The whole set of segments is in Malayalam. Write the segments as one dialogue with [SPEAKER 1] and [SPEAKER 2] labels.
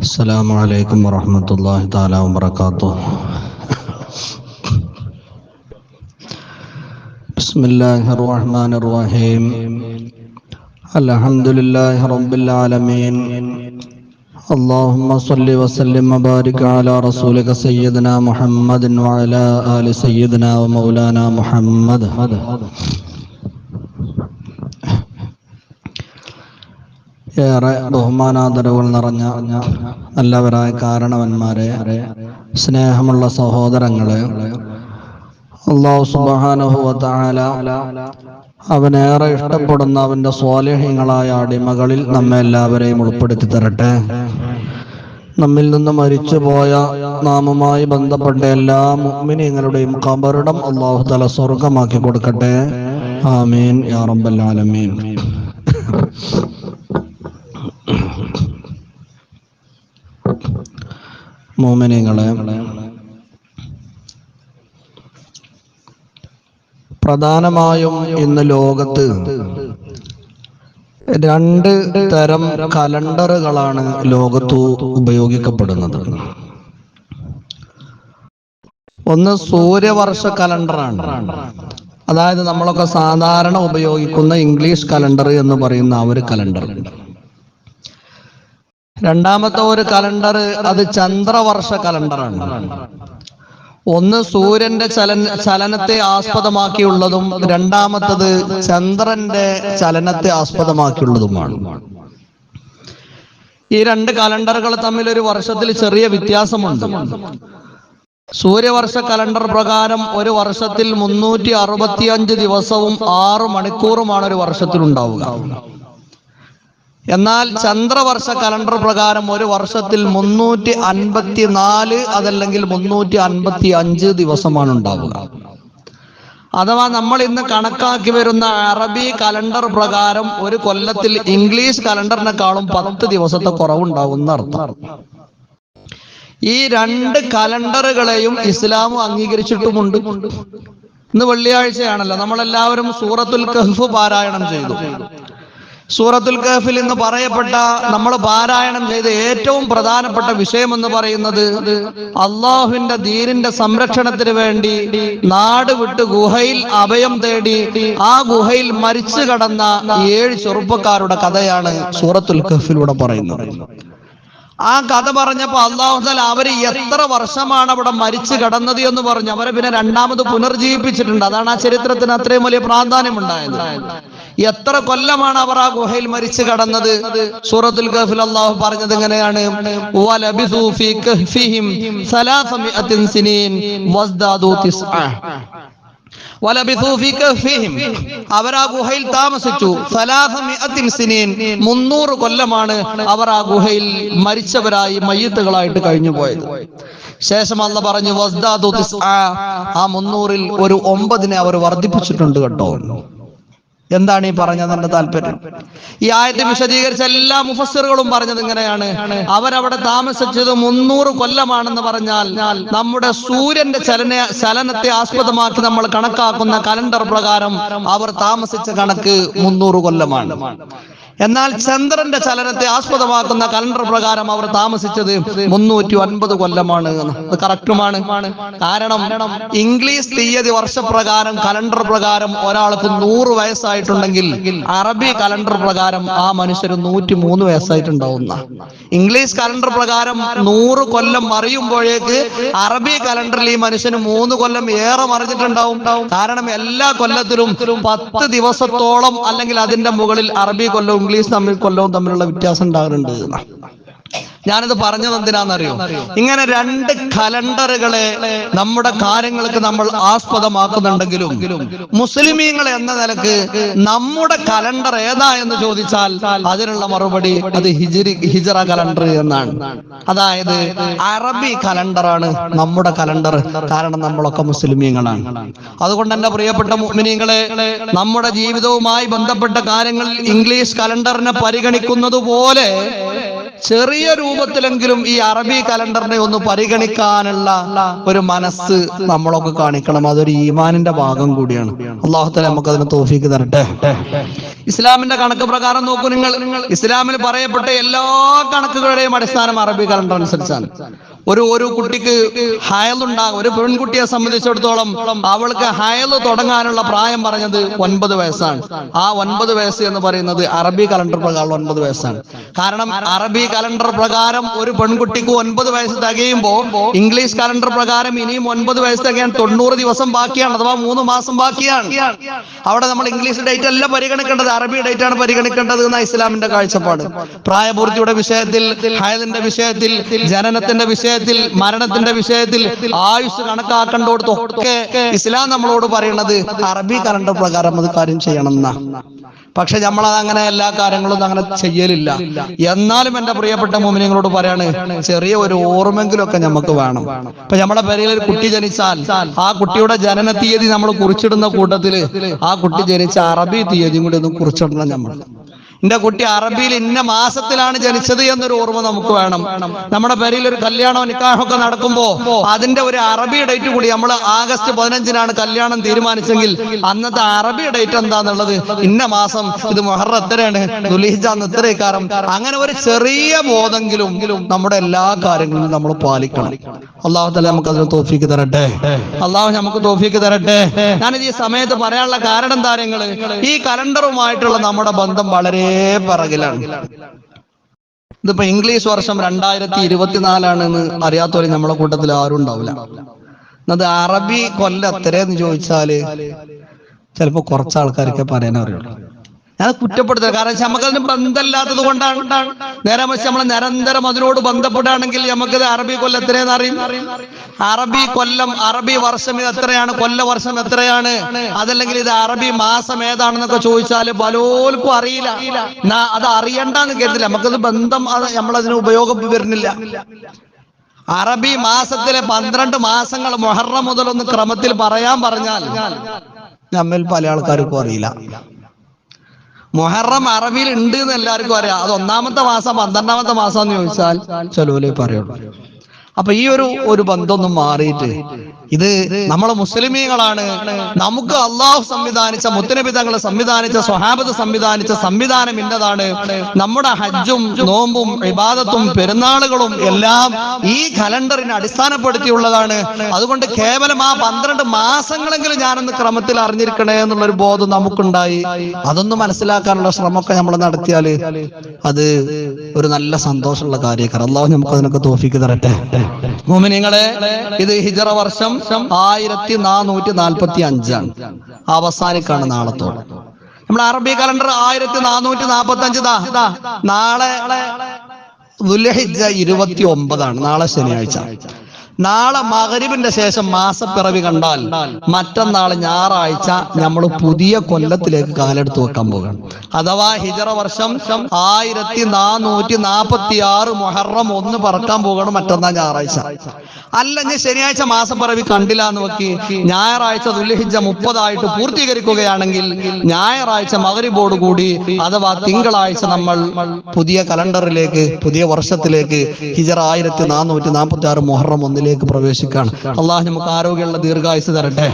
[SPEAKER 1] السلام عليكم ورحمة الله تعالى وبركاته. بسم الله الرحمن الرحيم. الحمد لله رب العالمين. اللهم صل وسلم وبارك على رسولك سيدنا محمد وعلى آل سيدنا ومولانا محمد. ഏറെ ബഹുമാനാദരവുകൾ നിറഞ്ഞ നല്ലവരായ കാരണവന്മാരെ സ്നേഹമുള്ള സഹോദരങ്ങളെ അള്ളാഹു സുബാനുഭവത്താല അവനേറെ ഇഷ്ടപ്പെടുന്ന അവന്റെ സ്വാലേഹ്യങ്ങളായ അടിമകളിൽ നമ്മെ എല്ലാവരെയും ഉൾപ്പെടുത്തി തരട്ടെ. നമ്മിൽ നിന്ന് മരിച്ചുപോയ നാമുമായി ബന്ധപ്പെട്ട എല്ലാ മുഅ്മിനീങ്ങളുടെയും കബറിടം അള്ളാഹു തല സ്വർഗമാക്കി കൊടുക്കട്ടെ. ആമീൻ. യാ റബ്ബൽ ആലമീൻ. മോമിനിങ്ങളെ പ്രധാനമായും ഇന്ന് ലോകത്ത് രണ്ട് തരം കലണ്ടറുകളാണ് ലോകത്തു ഉപയോഗിക്കപ്പെടുന്നത്. ഒന്ന് സൂര്യവർഷ കലണ്ടറാണ്. അതായത് നമ്മളൊക്കെ സാധാരണ ഉപയോഗിക്കുന്ന ഇംഗ്ലീഷ് കലണ്ടർ എന്ന് പറയുന്ന ആ ഒരു കലണ്ടർ. രണ്ടാമത്തെ ഒരു കലണ്ടർ അത് ചന്ദ്രവർഷ കലണ്ടറാണ് ഒന്ന് സൂര്യന്റെ ചലന ചലനത്തെ ആസ്പദമാക്കിയുള്ളതും രണ്ടാമത്തത് ചന്ദ്രന്റെ ചലനത്തെ ആസ്പദമാക്കിയുള്ളതുമാണ്. ഈ രണ്ട് കലണ്ടറുകൾ തമ്മിൽ ഒരു വർഷത്തിൽ ചെറിയ വ്യത്യാസമുണ്ട്. സൂര്യവർഷ കലണ്ടർ പ്രകാരം ഒരു വർഷത്തിൽ മുന്നൂറ്റി അറുപത്തിയഞ്ച് ദിവസവും ആറ് മണിക്കൂറുമാണ് ഒരു വർഷത്തിൽ ഉണ്ടാവുക എന്നാൽ ചന്ദ്രവർഷ കലണ്ടർ പ്രകാരം ഒരു വർഷത്തിൽ മുന്നൂറ്റി അൻപത്തി നാല് അതല്ലെങ്കിൽ മുന്നൂറ്റി അൻപത്തി അഞ്ച് ദിവസമാണ് ഉണ്ടാവുക. അഥവാ നമ്മൾ ഇന്ന് കണക്കാക്കി വരുന്ന അറബി കലണ്ടർ പ്രകാരം ഒരു കൊല്ലത്തിൽ ഇംഗ്ലീഷ് കലണ്ടറിനെക്കാളും പത്ത് ദിവസത്തെ കുറവുണ്ടാവും അർത്ഥം. ഈ രണ്ട് കലണ്ടറുകളെയും ഇസ്ലാം അംഗീകരിച്ചിട്ടുമുണ്ട്. ഇന്ന് വെള്ളിയാഴ്ചയാണല്ലോ. നമ്മളെല്ലാവരും സൂറത്തുൽ കഹ്ഫ് പാരായണം ചെയ്തു. സൂറത്തുൽ കഹഫിൽ എന്ന് പറയപ്പെട്ട നമ്മൾ പാരായണം ചെയ്ത ഏറ്റവും പ്രധാനപ്പെട്ട വിഷയം എന്ന് പറയുന്നത് അള്ളാഹുവിന്റെ ദീനിന്റെ സംരക്ഷണത്തിന് വേണ്ടി നാട് വിട്ട് ഗുഹയിൽ അഭയം തേടി ആ ഗുഹയിൽ മരിച്ചു കടന്ന ഏഴ് ചെറുപ്പക്കാരുടെ കഥയാണ് സൂറത്തുൽ കഹഫിലൂടെ പറയുന്നത്. ആ കഥ പറഞ്ഞപ്പോ അള്ളാഹുദാൽ അവർ എത്ര വർഷമാണ് അവിടെ മരിച്ചു കടന്നത് എന്ന് പറഞ്ഞു. അവരെ പിന്നെ രണ്ടാമത് പുനർജീവിപ്പിച്ചിട്ടുണ്ട്. അതാണ് ആ ചരിത്രത്തിന് അത്രയും വലിയ പ്രാധാന്യം ഉണ്ടായത് എത്ര കൊല്ലമാണ് അവർ ആ ഗുഹയിൽ മരിച്ചു കടന്നത്? സൂറത്തുൽ ഗഫിൽ അള്ളാഹു പറഞ്ഞത് എങ്ങനെയാണ്? അവർ ആ ഗുഹയിൽ താമസിച്ചു. മുന്നൂറ് കൊല്ലമാണ് അവർ ആ ഗുഹയിൽ മരിച്ചവരായി മയ്യത്തുകളായിട്ട് കഴിഞ്ഞു പോയത് ശേഷം അല്ല പറഞ്ഞു ആ മുന്നൂറിൽ ഒരു ഒമ്പതിനെ അവർ വർദ്ധിപ്പിച്ചിട്ടുണ്ട് കേട്ടോ. എന്താണ് ഈ പറഞ്ഞതിന്റെ താല്പര്യം? ഈ ആയത്തെ വിശദീകരിച്ച എല്ലാ മുഫസ്സിറുകളും പറഞ്ഞത് ഇങ്ങനെയാണ്. അവരവിടെ താമസിച്ചത് മുന്നൂറ് കൊല്ലമാണെന്ന് പറഞ്ഞാൽ നമ്മുടെ സൂര്യന്റെ ചലന ചലനത്തെ ആസ്പദമാക്കി നമ്മൾ കണക്കാക്കുന്ന കലണ്ടർ പ്രകാരം അവർ താമസിച്ച കണക്ക് മുന്നൂറ് കൊല്ലമാണ്. എന്നാൽ ചന്ദ്രന്റെ ചലനത്തെ ആസ്പദമാക്കുന്ന കലണ്ടർ പ്രകാരം അവർ താമസിച്ചത് മുന്നൂറ്റി ഒൻപത് കൊല്ലമാണ് അത് കറക്റ്റുമാണ്. കാരണം ഇംഗ്ലീഷ് തീയതി വർഷപ്രകാരം കലണ്ടർ പ്രകാരം ഒരാൾക്ക് നൂറ് വയസ്സായിട്ടുണ്ടെങ്കിൽ അറബി കലണ്ടർ പ്രകാരം ആ മനുഷ്യർ നൂറ്റി മൂന്ന് വയസ്സായിട്ടുണ്ടാവുന്ന ഇംഗ്ലീഷ് കലണ്ടർ പ്രകാരം നൂറ് കൊല്ലം മറിയുമ്പോഴേക്ക് അറബി കലണ്ടറിൽ ഈ മനുഷ്യന് മൂന്ന് കൊല്ലം ഏറെ മറിഞ്ഞിട്ടുണ്ടാവും കാരണം എല്ലാ കൊല്ലത്തിലും പത്ത് ദിവസത്തോളം അല്ലെങ്കിൽ അതിന്റെ മുകളിൽ അറബി കൊല്ലവും ഇംഗ്ലീഷ് തമ്മിൽ കൊല്ലവും തമ്മിലുള്ള വ്യത്യാസം ഉണ്ടാകുന്നുണ്ട്. ഞാനിത് പറഞ്ഞത് എന്തിനാണെന്നറിയോ? ഇങ്ങനെ രണ്ട് കലണ്ടറുകളെ നമ്മുടെ കാര്യങ്ങൾക്ക് നമ്മൾ ആസ്പദമാക്കുന്നുണ്ടെങ്കിലും മുസ്ലിമീങ്ങൾ എന്ന നിലയ്ക്ക് നമ്മുടെ കലണ്ടർ ഏതാ എന്ന് ചോദിച്ചാൽ അതിനുള്ള മറുപടി അത് ഹിജിരി ഹിജറ കലണ്ടർ എന്നാണ്. അതായത് അറബി കലണ്ടറാണ് നമ്മുടെ കലണ്ടർ. കാരണം നമ്മളൊക്കെ മുസ്ലിമീങ്ങളാണ്. അതുകൊണ്ട് എന്റെ പ്രിയപ്പെട്ട മുസ്ലിമീങ്ങളെ നമ്മുടെ ജീവിതവുമായി ബന്ധപ്പെട്ട കാര്യങ്ങളിൽ ഇംഗ്ലീഷ് കലണ്ടറിനെ പരിഗണിക്കുന്നത് പോലെ ചെറിയ രൂപത്തിലെങ്കിലും ഈ അറബി കലണ്ടറിനെ ഒന്ന് പരിഗണിക്കാനുള്ള ഒരു മനസ്സ് നമ്മളൊക്കെ കാണിക്കണം. അതൊരു ഈമാനിന്റെ ഭാഗം കൂടിയാണ്. അള്ളാഹുത്തല നമുക്ക് അതിന് തോഫിക്ക് തരട്ടെ. ഇസ്ലാമിന്റെ കണക്ക് പ്രകാരം നോക്കൂ നിങ്ങൾ. ഇസ്ലാമിൽ പറയപ്പെട്ട എല്ലാ കണക്കുകളുടെയും അടിസ്ഥാനം അറബി കലണ്ടർ അനുസരിച്ചാണ്. ഒരു ഒരു കുട്ടിക്ക് ഹയലുണ്ടാകും ഒരു പെൺകുട്ടിയെ സംബന്ധിച്ചിടത്തോളം അവൾക്ക് ഹയൽ തുടങ്ങാനുള്ള പ്രായം പറഞ്ഞത് ഒൻപത് വയസ്സാണ്. ആ ഒൻപത് വയസ്സ് എന്ന് പറയുന്നത് അറബി കലണ്ടർ പ്രകാരം ഒൻപത് വയസ്സാണ്. കാരണം അറബി കലണ്ടർ പ്രകാരം ഒരു പെൺകുട്ടിക്ക് ഒൻപത് വയസ്സ് തികയുമ്പോ ഇംഗ്ലീഷ് കലണ്ടർ പ്രകാരം ഇനിയും ഒൻപത് വയസ്സ് തികയാൻ തൊണ്ണൂറ് ദിവസം ബാക്കിയാണ് അഥവാ മൂന്ന് മാസം ബാക്കിയാണ്. അവിടെ നമ്മൾ ഇംഗ്ലീഷ് ഡേറ്റ് അല്ല പരിഗണിക്കേണ്ടത്. അറബി ഡേറ്റ് ആണ് പരിഗണിക്കേണ്ടത് എന്ന ഇസ്ലാമിന്റെ കാഴ്ചപ്പാട്. പ്രായപൂർത്തിയുടെ വിഷയത്തിൽ ഹയലിന്റെ വിഷയത്തിൽ ജനനത്തിന്റെ വിഷയത്തിൽ മരണത്തിന്റെ വിഷയത്തിൽ ആയുസ് കണക്കാക്കേണ്ടോടത്തൊക്കെ ഇസ്ലാം നമ്മളോട് പറയുന്നത് അറബി കലണ്ടർ പ്രകാരം അത് കാര്യം ചെയ്യണം എന്നാ പക്ഷെ നമ്മളത് അങ്ങനെ എല്ലാ കാര്യങ്ങളും അങ്ങനെ ചെയ്യലില്ല. എന്നാലും എന്റെ പ്രിയപ്പെട്ട മോമിനിങ്ങളോട് പറയാണ് ചെറിയ ഒരു ഓർമ്മെങ്കിലൊക്കെ നമുക്ക് വേണം. ഇപ്പൊ നമ്മുടെ പേരിൽ ഒരു കുട്ടി ജനിച്ചാൽ ആ കുട്ടിയുടെ ജനന തീയതി നമ്മൾ കുറിച്ചിടുന്ന കൂട്ടത്തിൽ ആ കുട്ടി ജനിച്ച അറബി തീയതിയും കൂടി ഒന്ന് കുറിച്ചിടണം നമ്മൾ എന്റെ കുട്ടി അറബിയിൽ ഇന്ന മാസത്തിലാണ് ജനിച്ചത് എന്നൊരു ഓർമ്മ നമുക്ക് വേണം. നമ്മുടെ പേരിൽ ഒരു കല്യാണോ നിക്കാഹൊക്കെ നടക്കുമ്പോ അതിന്റെ ഒരു അറബി ഡേറ്റ് കൂടി നമ്മൾ ആഗസ്റ്റ് പതിനഞ്ചിനാണ് കല്യാണം തീരുമാനിച്ചെങ്കിൽ അന്നത്തെ അറബി ഡേറ്റ് എന്താന്നുള്ളത് ഇന്ന മാസം ഇത് മൊഹറ എത്രയാണ്? ദുലീജാന്ന് ഇത്രയേക്കാരം അങ്ങനെ ഒരു ചെറിയ ബോധെങ്കിലും നമ്മുടെ എല്ലാ കാര്യങ്ങളും നമ്മൾ പാലിക്കണം. അള്ളാഹു തല നമുക്ക് അതിന് തോഫിക്ക് തരട്ടെ. അള്ളാഹു നമുക്ക് തോഫിക്ക് തരട്ടെ. ഞാനിത് ഈ സമയത്ത് പറയാനുള്ള കാരണം താരങ്ങൾ ഈ കലണ്ടറുമായിട്ടുള്ള നമ്മുടെ ബന്ധം വളരെ പിറകിലാണ്. ഇതിപ്പോ ഇംഗ്ലീഷ് വർഷം രണ്ടായിരത്തി ഇരുപത്തിനാലാണെന്ന് അറിയാത്തവര് നമ്മളെ കൂട്ടത്തിൽ ആരും ഉണ്ടാവില്ല. അത് അറബി കൊല്ലം എത്രയെന്ന് ചോദിച്ചാൽ ചിലപ്പോ കുറച്ച് ആൾക്കാരൊക്കെ പറയാൻ അറിയുള്ളൂ ഞാൻ കുറ്റപ്പെടുത്തുക കാരണം നമുക്കതിന് ബന്ധമില്ലാത്തത് കൊണ്ടാണ്. നേരെ വെച്ച് നമ്മൾ നിരന്തരം അതിനോട് ബന്ധപ്പെടുകയാണെങ്കിൽ നമുക്കത് അറബി കൊല്ലം എത്രയാണെന്ന് അറിയും. അറബി കൊല്ലം അറബി വർഷം ഇത് എത്രയാണ്? കൊല്ല വർഷം എത്രയാണ്? അതല്ലെങ്കിൽ ഇത് അറബി മാസം ഏതാണെന്നൊക്കെ ചോദിച്ചാൽ പലോർക്കും അറിയില്ല. അത് അറിയണ്ടെന്ന് കരുതില്ല. നമുക്കത് ബന്ധം അത് നമ്മളതിന് ഉപയോഗം വരുന്നില്ല. അറബി മാസത്തിലെ പന്ത്രണ്ട് മാസങ്ങൾ മൊഹറ മുതലൊന്ന് ക്രമത്തിൽ പറയാൻ പറഞ്ഞാൽ നമ്മൾ പല ആൾക്കാർക്കും അറിയില്ല. മൊഹറം അറബിയിൽ ഉണ്ട് എന്ന് എല്ലാവർക്കും അറിയാം. അത് ഒന്നാമത്തെ മാസം പന്ത്രണ്ടാമത്തെ മാസം എന്ന് ചോദിച്ചാൽ ചെലവിലേ പറയുള്ളൂ. അപ്പൊ ഈ ഒരു ഒരു ബന്ധമൊന്നും മാറിയിട്ട് ഇത് നമ്മളെ മുസ്ലിമീങ്ങളാണ്. നമുക്ക് അള്ളാഹു സംവിധാനിച്ച മുത്തനബി തങ്ങൾ സംവിധാനിച്ച സ്വഹാബത്ത് സംവിധാനിച്ച സംവിധാനം ഇന്നതാണ്. നമ്മുടെ ഹജ്ജും നോമ്പും വിവാദത്തും പെരുന്നാളുകളും എല്ലാം ഈ കലണ്ടറിനെ അടിസ്ഥാനപ്പെടുത്തിയുള്ളതാണ്. അതുകൊണ്ട് കേവലം ആ പന്ത്രണ്ട് മാസങ്ങളെങ്കിലും ഞാനൊന്ന് ക്രമത്തിൽ അറിഞ്ഞിരിക്കണേ എന്നുള്ളൊരു ബോധം നമുക്കുണ്ടായി. അതൊന്ന് മനസ്സിലാക്കാനുള്ള ശ്രമമൊക്കെ നമ്മൾ നടത്തിയാൽ അത് ഒരു നല്ല സന്തോഷമുള്ള കാര്യക്കാർ അള്ളാഹു നമുക്ക് അതിനൊക്കെ തോഫിക്ക് തരട്ടെ. മോമിനിങ്ങളെ ഇത് ഹിജറ വർഷം ആയിരത്തി നാനൂറ്റി നാൽപ്പത്തി അഞ്ചാണ് അവസാനിക്കാണ് നാളത്തോടെ. നമ്മുടെ അറബി കലണ്ടർ ആയിരത്തി നാനൂറ്റി നാൽപ്പത്തി അഞ്ച് നാളെ ഇരുപത്തി ഒമ്പതാണ് നാളെ ശനിയാഴ്ച. നാളെ മകരിവിന്റെ ശേഷം മാസപ്പിറവി കണ്ടാൽ മറ്റന്നാൾ ഞായറാഴ്ച നമ്മൾ പുതിയ കൊല്ലത്തിലേക്ക് കാലെടുത്ത് വെക്കാൻ പോകണം അഥവാ ഹിജറ വർഷം ആയിരത്തി നാനൂറ്റി നാപ്പത്തി ആറ് മൊഹറം ഒന്ന് പറക്കാൻ പോകണം മറ്റന്നാൾ ഞായറാഴ്ച. അല്ല ഞാൻ ശനിയാഴ്ച മാസപ്പിറവി കണ്ടില്ല എന്ന് നോക്കി ഞായറാഴ്ച ദുൽഹിജ്ജ മുപ്പതായിട്ട് പൂർത്തീകരിക്കുകയാണെങ്കിൽ ഞായറാഴ്ച മകരിബോട് കൂടി അഥവാ തിങ്കളാഴ്ച നമ്മൾ പുതിയ കലണ്ടറിലേക്ക് പുതിയ വർഷത്തിലേക്ക് ഹിജറ ആയിരത്തി നാനൂറ്റി നാൽപ്പത്തി ആറ് മൊഹറം ഒന്നിലേക്ക് പ്രവേശിക്കാണ് അള്ളാഹ് നമുക്ക് ആരോഗ്യമുള്ള ദീർഘായുസ് തരട്ടെ.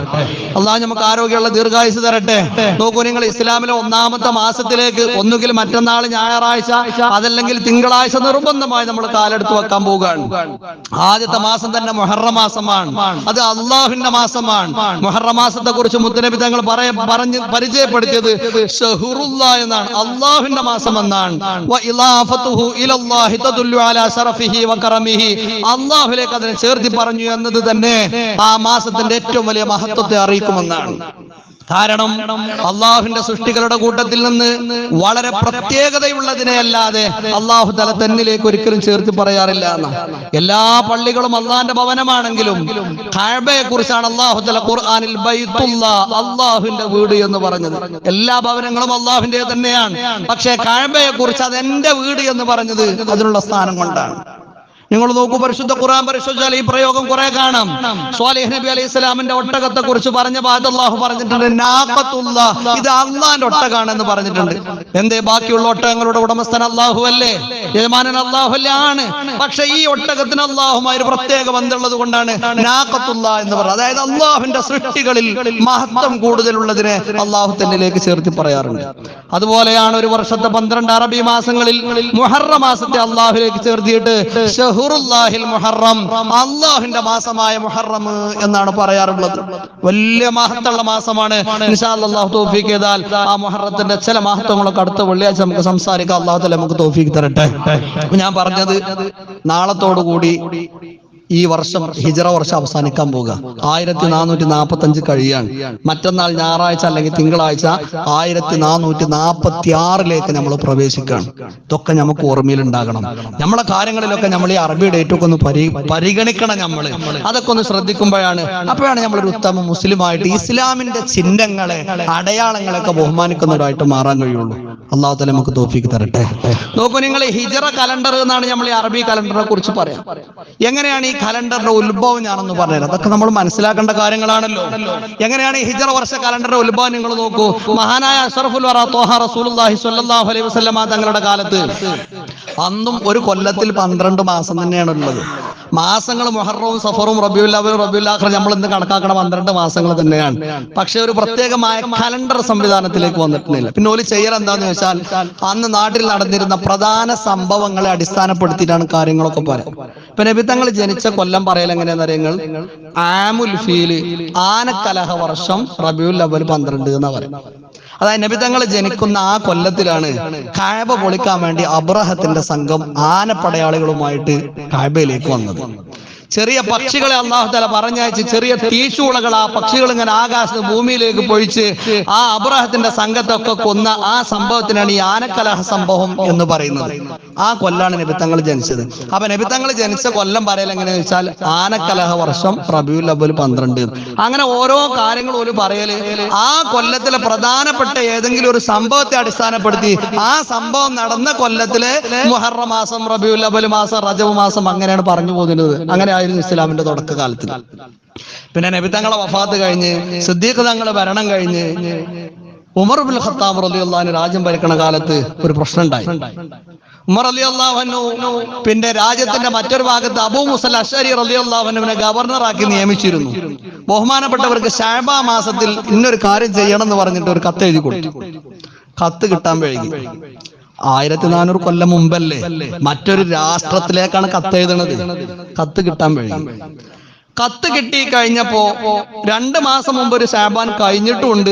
[SPEAKER 1] അള്ളാഹ് നമുക്ക് ആരോഗ്യമുള്ള ദീർഘായുസ് തരട്ടെ. നോക്കൂ നിങ്ങൾ ഇസ്ലാമിലെ ഒന്നാമത്തെ മാസത്തിലേക്ക് ഒന്നുകിൽ മറ്റന്നാൾ ഞായറാഴ്ച അതല്ലെങ്കിൽ തിങ്കളാഴ്ച നിർബന്ധമായി നമ്മൾ കാലെടുത്ത് വെക്കാൻ പോവുകയാണ്. ആദ്യത്തെ മാസം തന്നെ മൊഹറ മാസമാണ്. അത് അള്ളാഹുവിന്റെ മാസമാണ്. മൊഹറ മാസത്തെ കുറിച്ച് മുത്തനബി തങ്ങൾ പറയ പറഞ്ഞ് പരിചയപ്പെടുത്തിയത് എന്നാണ്. അള്ളാഹുവിന്റെ മാസം എന്നാണ്. അള്ളാഹുലേക്ക് അതിനെ ചേർത്തി പറഞ്ഞു എന്നത് തന്നെ ആ മാസത്തിന്റെ ഏറ്റവും വലിയ മഹത്വത്തെ അറിയിക്കുമെന്നാണ്. കാരണം അള്ളാഹുവിന്റെ സൃഷ്ടികളുടെ കൂട്ടത്തിൽ നിന്ന് വളരെ പ്രത്യേകതയുള്ളതിനെ അല്ലാതെ അള്ളാഹു തല തന്നിലേക്ക് ഒരിക്കലും ചേർത്ത് പറയാറില്ല എന്ന് എല്ലാ പള്ളികളും അള്ളാഹിന്റെ ഭവനമാണെങ്കിലും കാഴ്ബയെ കുറിച്ചാണ് അള്ളാഹു തല ഖുർആാനിൽ അള്ളാഹുവിന്റെ വീട് എന്ന് പറഞ്ഞത്. എല്ലാ ഭവനങ്ങളും അള്ളാഹുവിന്റെ തന്നെയാണ്. പക്ഷേ കാഴ്ബയെ കുറിച്ച് അത് എന്റെ വീട് എന്ന് പറഞ്ഞത് അതിനുള്ള സ്ഥാനം കൊണ്ടാണ്. നിങ്ങൾ നോക്കൂ പരിശുദ്ധ ഖുർആൻ പരിശോധിച്ചാൽ ഈ പ്രയോഗം കുറെ കാണാം. സ്വാലിഹ് നബി അലൈഹി സ്വലാമിന്റെ ഒട്ടകത്തെ കുറിച്ച് പറഞ്ഞ ബാദല്ലാഹു പറഞ്ഞിട്ടുണ്ട് നാഖത്തുള്ള ഇത് അള്ളാന്റെ ഒട്ടകാണെന്ന് പറഞ്ഞിട്ടുണ്ട്. എന്തേ ബാക്കിയുള്ള ഒട്ടകങ്ങളുടെ ഉടമസ്ഥൻ അള്ളാഹു അല്ലേ? യജമാനൻ അള്ളാഹുല്ലാണ്. പക്ഷെ ഈ ഒട്ടകത്തിന് അള്ളാഹുമായി ഒരു പ്രത്യേക ബന്ധമുള്ളത് കൊണ്ടാണ് എന്ന് പറയുന്നത്. അതായത് അള്ളാഹുവിന്റെ സൃഷ്ടികളിൽ മഹത്വം കൂടുതലുള്ളതിനെ അള്ളാഹു തന്നിലേക്ക് ചേർത്തി പറയാറുണ്ട്. അതുപോലെയാണ് ഒരു വർഷത്തെ പന്ത്രണ്ട് അറബി മാസങ്ങളിൽ മുഹറ മാസത്തെ അള്ളാഹുലേക്ക് ചേർത്തിയിട്ട് മുഹറം അള്ളാഹുവിന്റെ മാസമായ മുഹറം എന്നാണ് പറയാറുള്ളത്. വലിയ മഹത്തുള്ള മാസമാണ്. ചെയ്താൽ ആ മുഹറത്തിന്റെ ചില മഹത്വങ്ങളൊക്കെ അടുത്ത വെള്ളിയാഴ്ച നമുക്ക് സംസാരിക്കാം. അള്ളാഹു നമുക്ക് തൗഫീഖ് തരട്ടെ. ഞാൻ പറഞ്ഞത് നാളത്തോടു കൂടി ഈ വർഷം ഹിജറ വർഷം അവസാനിക്കാൻ പോവുക. ആയിരത്തി നാനൂറ്റി നാൽപ്പത്തി അഞ്ച് കഴിയാണ് മറ്റന്നാൾ ഞായറാഴ്ച അല്ലെങ്കിൽ തിങ്കളാഴ്ച ആയിരത്തി നാനൂറ്റി നാൽപ്പത്തി ആറിലേക്ക് നമ്മൾ പ്രവേശിക്കുകയാണ് ഇതൊക്കെ നമുക്ക് ഓർമ്മയിലുണ്ടാകണം നമ്മളെ കാര്യങ്ങളിലൊക്കെ നമ്മൾ ഈ അറബി ഡേറ്റ് ഒക്കെ ഒന്ന് പരി പരിഗണിക്കണം നമ്മൾ അതൊക്കെ ഒന്ന് ശ്രദ്ധിക്കുമ്പോഴാണ് അപ്പോഴാണ് നമ്മളൊരു ഉത്തമ മുസ്ലിമായിട്ട് ഇസ്ലാമിന്റെ ചിഹ്നങ്ങളെ അടയാളങ്ങളൊക്കെ ബഹുമാനിക്കുന്നവരായിട്ട് മാറാൻ കഴിയുള്ളൂ. അള്ളാഹു തല നമുക്ക് തോഫിക്ക് തരട്ടെ. നോക്കൂ നിങ്ങൾ ഹിജറ കലണ്ടർ എന്നാണ് നമ്മൾ ഈ അറബി കലണ്ടറിനെ കുറിച്ച് പറയാം. എങ്ങനെയാണ് ഈ കലണ്ടറിന്റെ ഉത്ഭവം ഞാനൊന്ന് പറഞ്ഞുതരാം. അതൊക്കെ നമ്മൾ മനസ്സിലാക്കേണ്ട കാര്യങ്ങളാണല്ലോ. എങ്ങനെയാണ് ഹിജറ വർഷ കലണ്ടറിന്റെ ഉത്ഭവം നിങ്ങൾ നോക്കൂ. മഹാനായ അഷറഫുൽ വറ തോഹ റസൂലുള്ളാഹി സ്വല്ലല്ലാഹു അലൈഹി വസല്ലമ തങ്ങളുടെ കാലത്ത് അന്നും ഒരു കൊല്ലത്തിൽ പന്ത്രണ്ട് മാസം തന്നെയാണ് ഉള്ളത് മാസങ്ങൾ മൊഹറവും സഫറും റബിയുല്ലാബും ആഖർ നമ്മൾ ഇന്ന് കണക്കാക്കണ പന്ത്രണ്ട് മാസങ്ങൾ തന്നെയാണ്. പക്ഷെ ഒരു പ്രത്യേകമായ കലണ്ടർ സംവിധാനത്തിലേക്ക് വന്നിട്ടില്ല. പിന്നെ ഒരു ചെയ്യൽ എന്താന്ന് വെച്ചാൽ അന്ന് നാട്ടിൽ നടന്നിരുന്ന പ്രധാന സംഭവങ്ങളെ അടിസ്ഥാനപ്പെടുത്തിയിട്ടാണ് കാര്യങ്ങളൊക്കെ പറയാം ഇപ്പൊ നബിത്തങ്ങൾ ജനിച്ച കൊല്ലം പറയൽ എങ്ങനെയാണെന്ന് അറിയങ്ങൾ? ആമുൽ ഫീൽ ആനക്കലഹ വർഷം റബിയുൽ അവൽ പന്ത്രണ്ട് എന്നാ പറയും. അതായത് നബിതങ്ങൾ ജനിക്കുന്ന ആ കൊല്ലത്തിലാണ് കായബ പൊളിക്കാൻ വേണ്ടി അബ്രഹത്തിന്റെ സംഘം ആനപ്പടയാളികളുമായിട്ട് കായബയിലേക്ക് വന്നത്. ചെറിയ പക്ഷികളെ അള്ളാഹു തല പറഞ്ഞയച്ച് ചെറിയ തീശൂളകൾ ആ പക്ഷികൾ ഇങ്ങനെ ആകാശത്ത് ഭൂമിയിലേക്ക് പൊഴിച്ച് ആ അബ്രഹത്തിന്റെ സംഘത്തൊക്കെ കൊന്ന ആ സംഭവത്തിനാണ് ഈ ആനക്കലഹ സംഭവം എന്ന് പറയുന്നത്. ആ കൊല്ലാണ് നബിത്തങ്ങൾ ജനിച്ചത്. അപ്പൊ നബിത്തങ്ങൾ ജനിച്ച കൊല്ലം പറയൽ എങ്ങനെയാന്ന് വെച്ചാൽ ആനക്കലഹ വർഷം റബിയുൽ അവൽ പന്ത്രണ്ട്. അങ്ങനെ ഓരോ കാര്യങ്ങളും ഒരു പറയൽ ആ കൊല്ലത്തിലെ പ്രധാനപ്പെട്ട ഏതെങ്കിലും ഒരു സംഭവത്തെ അടിസ്ഥാനപ്പെടുത്തി ആ സംഭവം നടന്ന കൊല്ലത്തിലെ മുഹറ മാസം റബിയുൽ അവൽ മാസം റജബ് മാസം അങ്ങനെയാണ് പറഞ്ഞു പോകുന്നത്. അങ്ങനെയായിരുന്നു ഇസ്ലാമിന്റെ തുടക്കകാലത്തിൽ പിന്നെ നബി തങ്ങളെ വഫാത്ത് കഴിഞ്ഞ് സിദ്ദീഖ് തങ്ങളെ ഭരണം കഴിഞ്ഞ് ഉമർ ബിൻ ഖത്താബ് അള്ളഹാന് രാജ്യം ഭരിക്കണ കാലത്ത് ഒരു പ്രശ്നം ഉണ്ടായി ഉമർ അലി അള്ളാഹനു പിന്നെ രാജ്യത്തിന്റെ മറ്റൊരു ഭാഗത്ത് അബൂ മുസൽ അഷരി റലി അള്ളാഹനുവിനെ ഗവർണറാക്കി നിയമിച്ചിരുന്നു. ബഹുമാനപ്പെട്ടവർക്ക് ഷാബ മാസത്തിൽ ഇന്നൊരു കാര്യം ചെയ്യണം എന്ന് പറഞ്ഞിട്ട് ഒരു കത്ത് എഴുതി കൊടുത്തു. കത്ത് കിട്ടാൻ വൈകി. ആയിരത്തി നാനൂറ് കൊല്ലം മുമ്പല്ലേ? മറ്റൊരു രാഷ്ട്രത്തിലേക്കാണ് കത്ത് എഴുതണത്. കത്ത് കിട്ടാൻ വേണ്ടി കത്ത് കിട്ടി കഴിഞ്ഞപ്പോ രണ്ട് മാസം മുമ്പ് ഒരു ഷാബാൻ കഴിഞ്ഞിട്ടുണ്ട്.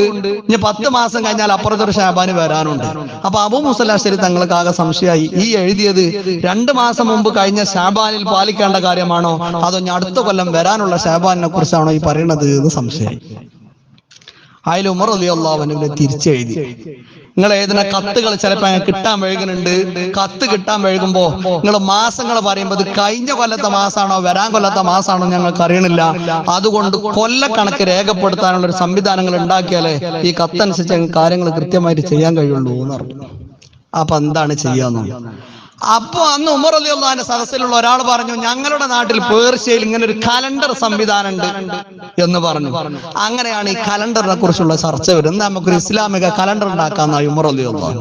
[SPEAKER 1] ഇനി പത്ത് മാസം കഴിഞ്ഞാൽ അപ്പുറത്തൊരു ഷാബാൻ വരാനുണ്ട്. അപ്പൊ അബു മുസലാശ്ശേരി തങ്ങൾക്ക് ആകെ സംശയമായി. ഈ എഴുതിയത് രണ്ട് മാസം മുമ്പ് കഴിഞ്ഞ ഷാബാനിൽ പാലിക്കേണ്ട കാര്യമാണോ? അതോ ഞാൻ അടുത്ത കൊല്ലം വരാനുള്ള ഷാബാനിനെ കുറിച്ചാണോ ഈ പറയണത് എന്ന് സംശയമായി. അതിൽ ഉമർ അലി അള്ളാഹുവിനെ തിരിച്ചെഴുതി. നിങ്ങൾ എഴുതുന്ന കത്തുകൾ ചിലപ്പോ അങ്ങനെ കിട്ടാൻ വഴുകുന്നുണ്ട് കത്ത് കിട്ടാൻ വഴുകുമ്പോ നിങ്ങൾ മാസങ്ങൾ പറയുമ്പോൾ ഇത് കഴിഞ്ഞ കൊല്ലത്തെ മാസമാണോ വരാൻ കൊല്ലത്തെ മാസമാണോ ഞങ്ങൾക്ക് അറിയണില്ല. അതുകൊണ്ട് കൊല്ലക്കണക്ക് രേഖപ്പെടുത്താനുള്ള ഒരു സംവിധാനങ്ങൾ ഉണ്ടാക്കിയാലേ ഈ കത്തനുസരിച്ച് കാര്യങ്ങൾ കൃത്യമായിട്ട് ചെയ്യാൻ കഴിയുള്ളൂ എന്ന് പറഞ്ഞു. അപ്പൊ എന്താണ് ചെയ്യാന്ന്? അപ്പൊ അന്ന് ഉമർ അലി അള്ളഹാന്റെ സദസ്സിലുള്ള ഒരാൾ പറഞ്ഞു ഞങ്ങളുടെ നാട്ടിൽ പേർഷ്യയിൽ ഇങ്ങനെ ഒരു കലണ്ടർ സംവിധാനം ഉണ്ട് എന്ന് പറഞ്ഞു. അങ്ങനെയാണ് ഈ കലണ്ടറിനെ കുറിച്ചുള്ള ചർച്ച വരുന്നത്. നമുക്കൊരു ഇസ്ലാമിക കലണ്ടർ ഉണ്ടാക്കാന്നായി ഉമർ അലി അള്ളഹാൻ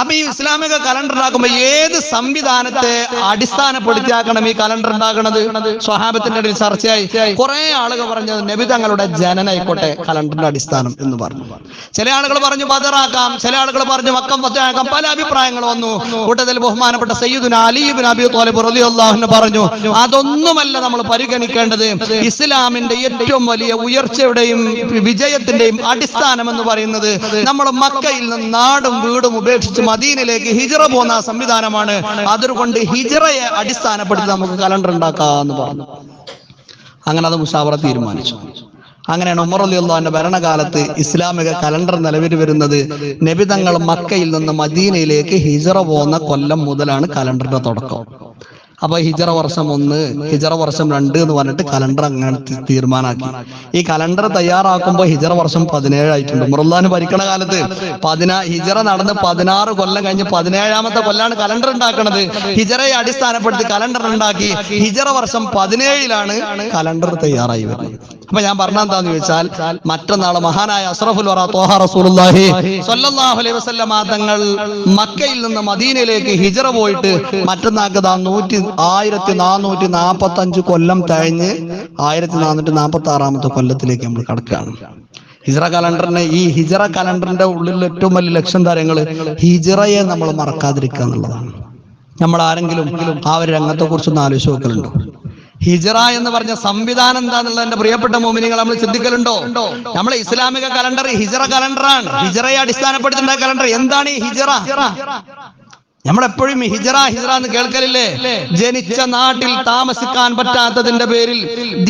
[SPEAKER 1] അപ്പൊ ഈ ഇസ്ലാമിക കലണ്ടർ ഉണ്ടാക്കുമ്പോ ഏത് സംവിധാനത്തെ അടിസ്ഥാനപ്പെടുത്തിയാക്കണം ഈ കലണ്ടർ ഉണ്ടാക്കണത്? സ്വഹാബത്തിന്റെ ഇടയിൽ ചർച്ചയായി. കുറെ ആളുകൾ പറഞ്ഞത് നബി തങ്ങളുടെ ജനനായിക്കോട്ടെ കലണ്ടറിന്റെ അടിസ്ഥാനം എന്ന് പറഞ്ഞു. ചില ആളുകൾ പറഞ്ഞു ബദറാക്കാം. ചില ആളുകൾ പറഞ്ഞു മക്കം പത്താക്കാം പല അഭിപ്രായങ്ങൾ വന്നു. കൂട്ടത്തിൽ ബഹുമാനപ്പെട്ട സയ്യിദുന അലീബിൻ അബി തോലിബ് റളിയല്ലാഹു പറഞ്ഞു അതൊന്നുമല്ല നമ്മൾ പരിഗണിക്കേണ്ടത്. ഇസ്ലാമിന്റെ ഏറ്റവും വലിയ ഉയർച്ചയുടെയും വിജയത്തിന്റെയും അടിസ്ഥാനം എന്ന് പറയുന്നത് നമ്മൾ മക്കയിൽ നിന്ന് നാടും വീടും ഉപേക്ഷിച്ച് മദീനിലേക്ക് ഹിജറ പോകുന്ന സംവിധാനമാണ്. അതുകൊണ്ട് ഹിജറയെ അടിസ്ഥാനപ്പെടുത്തി നമുക്ക് കലണ്ടർ ഉണ്ടാക്കാന്ന് പറഞ്ഞു. അങ്ങനെ അത് മുഷാവറ തീരുമാനിച്ചു. അങ്ങനെയാണ് ഉമർ അലി അള്ളാഹിന്റെ ഭരണകാലത്ത് ഇസ്ലാമിക കലണ്ടർ നിലവിൽ വരുന്നത്. നബി തങ്ങൾ മക്കയിൽ നിന്ന് മദീനയിലേക്ക് ഹിജറ പോകുന്ന കൊല്ലം മുതലാണ് കലണ്ടറിന്റെ തുടക്കം. അപ്പൊ ഹിജറ വർഷം ഒന്ന് ഹിജറ വർഷം രണ്ട് എന്ന് പറഞ്ഞിട്ട് കലണ്ടർ അങ്ങനെ തീരുമാനാക്കി. ഈ കലണ്ടർ തയ്യാറാക്കുമ്പോൾ ഹിജറ വർഷം പതിനേഴായിട്ടുണ്ട്. മുറല്ലാന് ഭരിക്കണ കാലത്ത് പതിനാ ഹിജറ നടന്ന് പതിനാറ് കൊല്ലം കഴിഞ്ഞ് പതിനേഴാമത്തെ കൊല്ലാണ് കലണ്ടർ ഉണ്ടാക്കുന്നത് ഹിജറയെ അടിസ്ഥാനപ്പെടുത്തി കലണ്ടർ ഉണ്ടാക്കി ഹിജറ വർഷം പതിനേഴിലാണ് കലണ്ടർ തയ്യാറായി വരുന്നത്. അപ്പൊ ഞാൻ പറഞ്ഞെന്താന്ന് ചോദിച്ചാൽ മറ്റന്നാൾ മഹാനായ അസ്രഫുൽ തങ്ങൾ മക്കയിൽ നിന്ന് മദീനയിലേക്ക് ഹിജറ പോയിട്ട് മറ്റന്നാൾക്ക് നൂറ്റി ആയിരത്തി നാനൂറ്റി നാപ്പത്തി അഞ്ച് കൊല്ലം തഴഞ്ഞ് ആയിരത്തി നാനൂറ്റി നാപ്പത്തി ആറാമത്തെ കൊല്ലത്തിലേക്ക് നമ്മൾ കടക്കുകയാണ്. ഹിജറ കലണ്ടറിനെ ഈ ഹിജറ കലണ്ടറിന്റെ ഉള്ളിൽ ഏറ്റവും വലിയ ലക്ഷ്യം താരങ്ങൾ ഹിജറയെ നമ്മൾ മറക്കാതിരിക്കുക എന്നുള്ളതാണ്. നമ്മൾ ആരെങ്കിലും ആ ഒരു രംഗത്തെ കുറിച്ചൊന്ന് ആലോചിച്ച് നോക്കലുണ്ടോ? ഹിജറ എന്ന് പറഞ്ഞ സംവിധാനം എന്താണെന്നുള്ള എന്റെ പ്രിയപ്പെട്ട മോമിനികൾ നമ്മൾ ചിന്തിക്കലുണ്ടോ? നമ്മളെ ഇസ്ലാമിക കലണ്ടർ ഹിജറ കലണ്ടറാണ്. ഹിജറയെ അടിസ്ഥാനപ്പെടുത്തേണ്ട കലണ്ടർ. എന്താണ് ഈ ഹിജറ? നമ്മളെപ്പോഴും ഹിജറ ഹിജറ എന്ന് കേൾക്കലില്ലേ? ജനിച്ച നാട്ടിൽ താമസിക്കാൻ പറ്റാത്തതിന്റെ പേരിൽ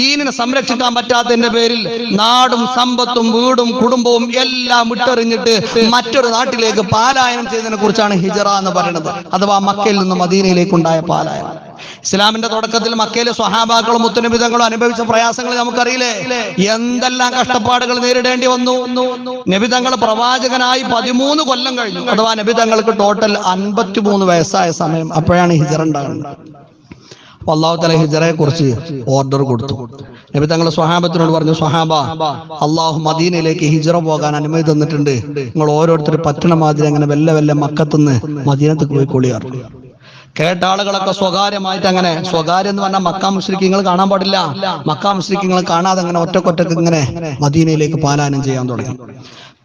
[SPEAKER 1] ദീനിനെ സംരക്ഷിക്കാൻ പറ്റാത്തതിന്റെ പേരിൽ നാടും സമ്പത്തും വീടും കുടുംബവും എല്ലാം വിട്ടെറിഞ്ഞിട്ട് മറ്റൊരു നാട്ടിലേക്ക് പാലായനം ചെയ്തതിനെ കുറിച്ചാണ് ഹിജറ എന്ന് പറയുന്നത്. അഥവാ മക്കയിൽ നിന്ന് മദീനയിലേക്കുണ്ടായ പാലായനം. ഇസ്ലാമിന്റെ തുടക്കത്തിൽ മക്കയിലെ സ്വഹാബാക്കളും മുത്തുനിബിതങ്ങളും അനുഭവിച്ച പ്രയാസങ്ങൾ നമുക്കറിയില്ലേ? എന്തെല്ലാം കഷ്ടപ്പാടുകൾ നേരിടേണ്ടി വന്നു? നബിതങ്ങൾ പ്രവാചകനായി പതിമൂന്ന് കൊല്ലം കഴിഞ്ഞു. അഥവാ നബിതങ്ങൾക്ക് ടോട്ടൽ അൻപത്തിമൂന്ന് വയസ്സായ സമയം അപ്പോഴാണ് ഹിജറ ഉണ്ടാകുന്നത്. അപ്പൊ അള്ളാഹു തല ഹിജറയെ കുറിച്ച് ഓർഡർ കൊടുത്തു. നബി തങ്ങൾ സ്വഹാബത്തിനോട് പറഞ്ഞു സ്വഹാബ അള്ളാഹു മദീനയിലേക്ക് ഹിജറ പോകാൻ അനുമതി തന്നിട്ടുണ്ട്. നിങ്ങൾ ഓരോരുത്തർ പറ്റണ മാതിരി അങ്ങനെ വെല്ല വെല്ല മക്കത്തുനിന്ന് മദീനത്തേക്ക് പോയി കൊള്ളിയാർ കേട്ട ആളുകളൊക്കെ സ്വകാര്യമായിട്ട് അങ്ങനെ സ്വകാര്യം എന്ന് പറഞ്ഞാൽ മക്കാ മുസ്ലിക്കിങ്ങൾ കാണാൻ പാടില്ല. മക്കാ മുസ്ലിക്കിങ്ങൾ കാണാതെ അങ്ങനെ ഒറ്റക്കൊറ്റക്ക് ഇങ്ങനെ മദീനയിലേക്ക് പാലായനം ചെയ്യാൻ തുടങ്ങി.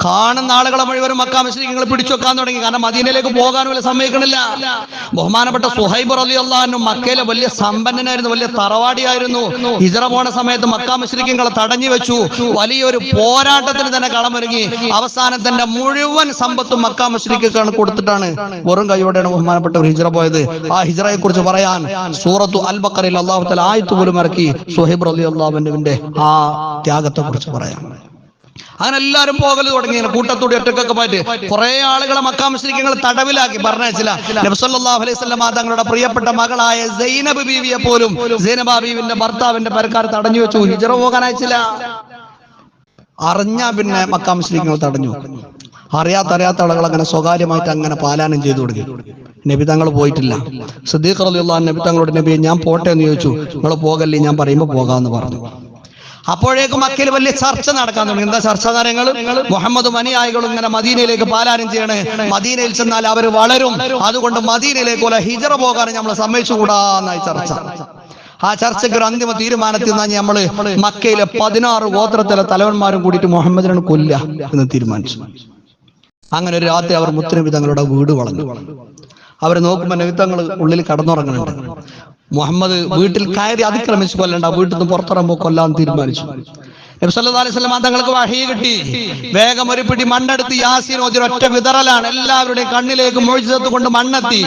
[SPEAKER 1] കാണുന്ന ആളുകളെ മുഴുവനും മക്കാ മുസ്ലിങ്ങൾ പിടിച്ചു വെക്കാൻ തുടങ്ങി. കാരണം മദീനയിലേക്ക് പോകാനും വല്ല സമ്മതിക്കണില്ല. ബഹുമാനപ്പെട്ട സുഹൈബ് അലി അള്ളഹാനും മക്കയിലെ വലിയ സമ്പന്നനായിരുന്നു വലിയ തറവാടിയായിരുന്നു. ഹിജറ പോണ സമയത്ത് മക്കാ മുസ്ലിങ്ങളെ തടഞ്ഞു വെച്ചു. വലിയൊരു പോരാട്ടത്തിന് തന്നെ കളമൊരുങ്ങി. അവസാനം തന്റെ മുഴുവൻ സമ്പത്തും മക്കാ മുസ്ലിക്കാണ് കൊടുത്തിട്ടാണ് വെറും കൈയോടെയാണ് ബഹുമാനപ്പെട്ട ഹിജറ പോയത്. ആ ഹിജറയെ കുറിച്ച് പറയാൻ സൂറത്തു അൽ ബക്കറിൽ അള്ളാഹു തല ആയത്ത് പോലും ഇറക്കി സുഹൈബ് റലി അള്ളാഹുവിന്റെ ആ ത്യാഗത്തെ കുറിച്ച് പറയാം. അങ്ങനെ എല്ലാരും പോകൽ തുടങ്ങി. കൂട്ടത്തോടി ഒറ്റക്കൊക്കെ പോയിട്ട് കുറെ ആളുകളെ മക്കാമശ്രീക്കങ്ങൾ തടവിലാക്കി. പറഞ്ഞില്ല അലൈഹി തങ്ങളുടെ പ്രിയപ്പെട്ട മകളായ സൈനബ് ബീവിയെ പോലും സൈനബ ബീവിന്റെ ഭർത്താവിന്റെ പരക്കാർ തടഞ്ഞു വെച്ചു. ഹിജറ പോകാൻ അയച്ചില്ല അറിഞ്ഞ പിന്നെ മക്കാമശ്രീക്കങ്ങൾ തടഞ്ഞു. അറിയാത്ത അറിയാത്ത ആളുകൾ അങ്ങനെ സ്വകാര്യമായിട്ട് അങ്ങനെ പാലാനം ചെയ്തു കൊടുക്കി നബി തങ്ങൾ പോയിട്ടില്ല. സിദ്ദീഖ് റലിയുള്ള നബി തങ്ങളോട് നബി ഞാൻ പോട്ടെ എന്ന് ചോദിച്ചു. നിങ്ങൾ പോകല്ലേ? ഞാൻ പറയുമ്പോൾ പോകാമെന്ന് പറഞ്ഞു. അപ്പോഴേക്കും മക്കയിൽ വലിയ ചർച്ച നടക്കാൻ തുടങ്ങി. എന്താ ചർച്ച കാര്യങ്ങൾ മുഹമ്മദ് മനിയായികളും ഇങ്ങനെ മദീനയിലേക്ക് പാലായനം ചെയ്യണേ. മദീനയിൽ ചെന്നാൽ അവർ വളരും. അതുകൊണ്ട് മദീനയിലേക്ക് പോലെ ഹിജറ പോകാൻ നമ്മൾ സമ്മതിച്ചുകൂടാന്നായി ചർച്ച. ആ ചർച്ചയ്ക്ക് ഒരു അന്തിമ തീരുമാനത്തിൽ നിന്നാണ് നമ്മൾ മക്കയിലെ പതിനാറ് ഗോത്രത്തിലെ തലവന്മാരും കൂടിയിട്ട് മുഹമ്മദിനെ കൊല്ല എന്ന് തീരുമാനിച്ചു. അങ്ങനെ ഒരു രാത്രി അവർ മുത്തനബി തങ്ങളുടെ വീട് വളഞ്ഞു. അവരെ നോക്കുമ്പോൾ നബിത്തങ്ങൾ ഉള്ളിൽ കടന്നുറങ്ങുന്നുണ്ട് മുഹമ്മദ് വീട്ടിൽ കയറി അതിക്രമിച്ചു കൊല്ലണ്ട വീട്ടിൽ നിന്ന് പുറത്തിറങ്ങുമ്പോൾ കൊല്ലാൻ തീരുമാനിച്ചു. നബി അലൈഹി വസല്ലം തങ്ങൾക്ക് വഹി കിട്ടി. വേഗം ഒരു പിടി മണ്ണെടുത്ത് യാസീൻ ഓതി ഒറ്റ വിതറലാണ് എല്ലാവരുടെയും കണ്ണിലേക്ക് മൊഴിച്ചത് കൊണ്ട് മണ്ണെത്തി.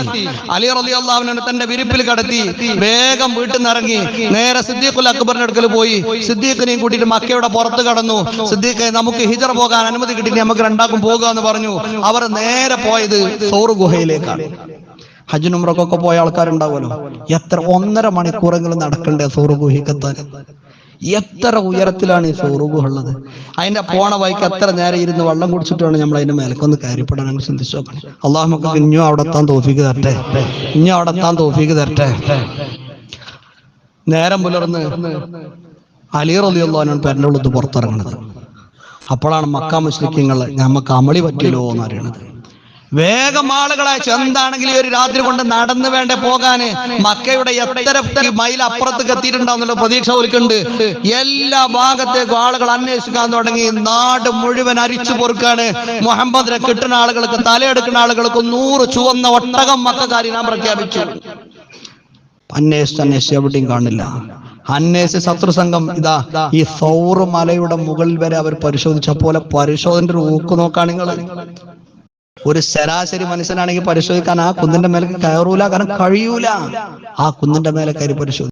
[SPEAKER 1] അലി റളിയല്ലാഹു അള്ളാഹുവിനെ തന്റെ വിരിപ്പിൽ കടത്തി. വേഗം വീട്ടിൽ നിന്ന് ഇറങ്ങി. നേരെ സിദ്ദീഖുൽ അക്ബറിന്റെ അടുക്കൽ പോയി. സിദ്ദീഖിനെയും കൂട്ടിയിട്ട് മക്കയുടെ പുറത്ത് കടന്നു. സിദ്ദീഖ് നമുക്ക് ഹിജർ പോകാൻ അനുമതി കിട്ടി നമുക്ക് രണ്ടാക്കും പോകുക എന്ന് പറഞ്ഞു. അവർ നേരെ പോയത് സൗർ ഗുഹയിലേക്കാണ്. ഹജ്ജിനും ഉംറക്കൊക്കെ പോയ ആൾക്കാരുണ്ടാവുമല്ലോ. എത്ര ഒന്നര മണിക്കൂറെങ്കിലും നടക്കണ്ടേ സൗർ ഗുഹയ്ക്കെത്താൻ എത്ര ഉയരത്തിലാണ് ഈ സൗറുഗുഹ ഉള്ളത് അതിന്റെ പോണ വഴിക്ക് എത്ര നേരം ഇരുന്ന് വെള്ളം കുടിച്ചിട്ടാണ് നമ്മൾ അതിന്റെ മേലക്കൊന്ന് കയറിപ്പെടാൻ? അങ്ങനെ ചിന്തിച്ചു നോക്കണം. അള്ളാഹു നമുക്ക് ഇനിയും അവിടെ എത്താൻ തോഫിക്ക് തരട്ടെ? ഇനിയും അവിടെ എത്താൻ തോഫിക്ക് തരട്ടെ? നേരം പുലർന്ന് അലി റലിയുള്ളവനാണ് പേരന്റെ പുറത്തിറങ്ങുന്നത് അപ്പോഴാണ് മക്ക മുസ്ലിക്കങ്ങൾ നമുക്ക് അമളി പറ്റിയല്ലോ എന്ന് അറിയണത് വേഗം ആളുകളെ അയച്ചു ഒരു രാത്രി കൊണ്ട് നടന്നു വേണ്ട പോകാന്. മക്കയുടെ എത്ര മൈൽ അപ്പുറത്തേക്ക് എത്തിയിട്ടുണ്ടാവുന്നുള്ള പ്രതീക്ഷ ഒരുക്കുണ്ട് എല്ലാ ഭാഗത്തേക്കും ആളുകൾ അന്വേഷിക്കാൻ തുടങ്ങി. നാട് മുഴുവൻ അരിച്ചു പൊറുക്കാണ്. മുഹമ്മദിനെ കിട്ടുന്ന ആളുകൾക്ക് തലയെടുക്കുന്ന ആളുകൾക്ക് നൂറ് ചുവന്ന ഒട്ടകം മക്കാരി നാം പ്രഖ്യാപിച്ചു. അന്വേഷിച്ച് അന്വേഷിച്ച് എവിടെയും കാണില്ല. അന്വേഷിച്ച് ശത്രു സംഘം ഇതാ ഈ സൗറ് മലയുടെ മുകളിൽ വരെ അവർ പരിശോധിച്ച പോലെ പരിശോധന ഒരു ഊക്ക് നോക്കാണ് നിങ്ങൾ ഒരു ശരാശരി മനുഷ്യനാണെങ്കിൽ പരിശോധിക്കാൻ ആ കുന്നിന്റെ മേലേക്ക് കയറൂല കാരണം കഴിയൂല. ആ കുന്നിന്റെ മേലെ കയറി പരിശോധിക്കും